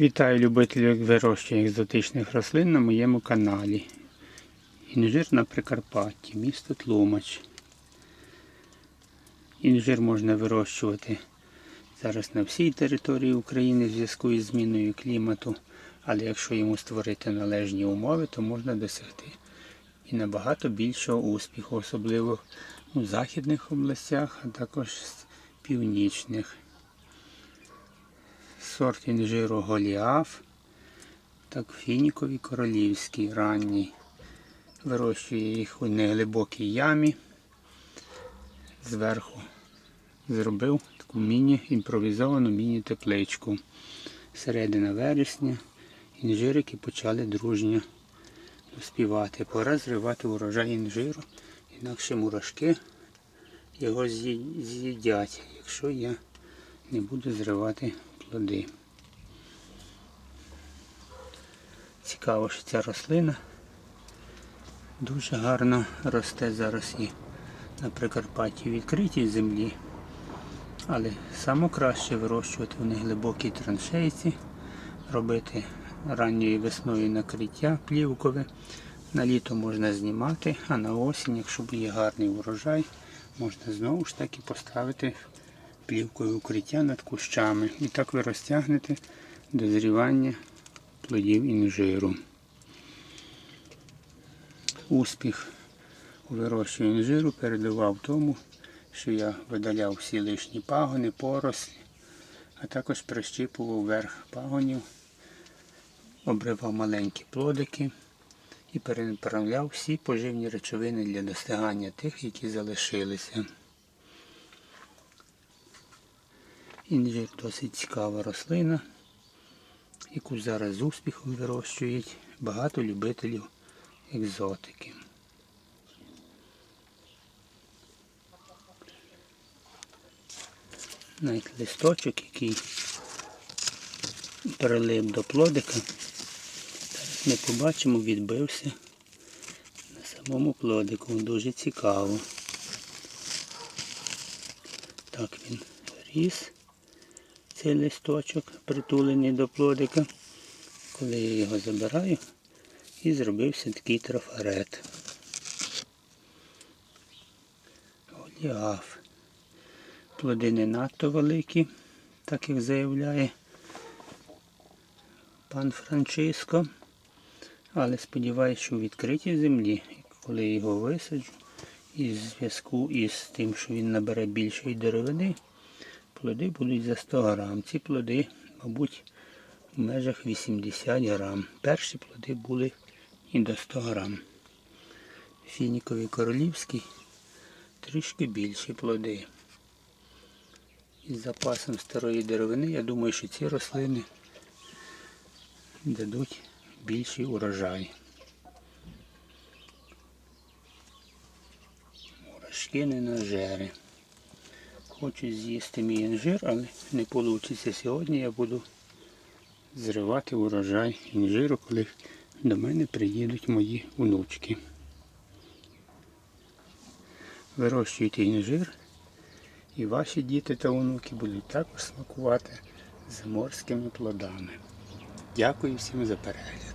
Вітаю любителів вирощення екзотичних рослин на моєму каналі. Інжир на Прикарпатті, місто Тлумач. Інжир можна вирощувати зараз на всій території України в зв'язку із зміною клімату, але якщо йому створити належні умови, то можна досягти і набагато більшого успіху, особливо у західних областях, а також північних сорт інжиру Голіаф, так фініковий королівський ранній. Вирощує їх у неглибокій ямі. Зверху зробив таку міні-імпровізовану міні-тепличку. Середина вересня інжирики почали дружньо співати. Пора зривати урожай інжиру, інакше мурашки його з'їдять, якщо я не буду зривати плоди. Цікаво, що ця рослина дуже гарно росте зараз і на Прикарпатті відкритій землі. Але саме краще вирощувати в неглибокій траншейці, робити ранньою весною накриття плівкове. На літо можна знімати, а на осінь, якщо буде гарний урожай, можна знову ж таки поставити плівкою укриття над кущами. І так ви розтягнете дозрівання плодів інжиру. Успіх у вирощуванні інжиру передував тому, що я видаляв всі лишні пагони, порослі, а також прищіпував верх пагонів, обривав маленькі плодики і перенаправляв всі поживні речовини для достигання тих, які залишилися. Інжир досить цікава рослина, яку зараз з успіхом вирощують багато любителів екзотики. Навіть листочок, який прилип до плодика, зараз ми побачимо, відбився на самому плодику. Дуже цікаво. Так він ріс, цей листочок, притулений до плодика. Коли я його забираю, і зробився такий трафарет. Голіаф. Плоди не надто великі, так як заявляє пан Франциско. Але сподіваюся, що у відкритій землі, коли я його висаджу, і в зв'язку із тим, що він набере більшої деревини, плоди будуть за 100 грам. Ці плоди, мабуть, в межах 80 грам. Перші плоди були і до 100 грам. Фініковий королівський трішки більші плоди. Із запасом старої деревини, я думаю, що ці рослини дадуть більший урожай. Мурашки не нажери. Хочу з'їсти мій інжир, але не вийде сьогодні. Я буду зривати урожай інжиру, коли до мене приїдуть мої внучки. Вирощуйте інжир, і ваші діти та онуки будуть також смакувати заморськими плодами. Дякую всім за перегляд.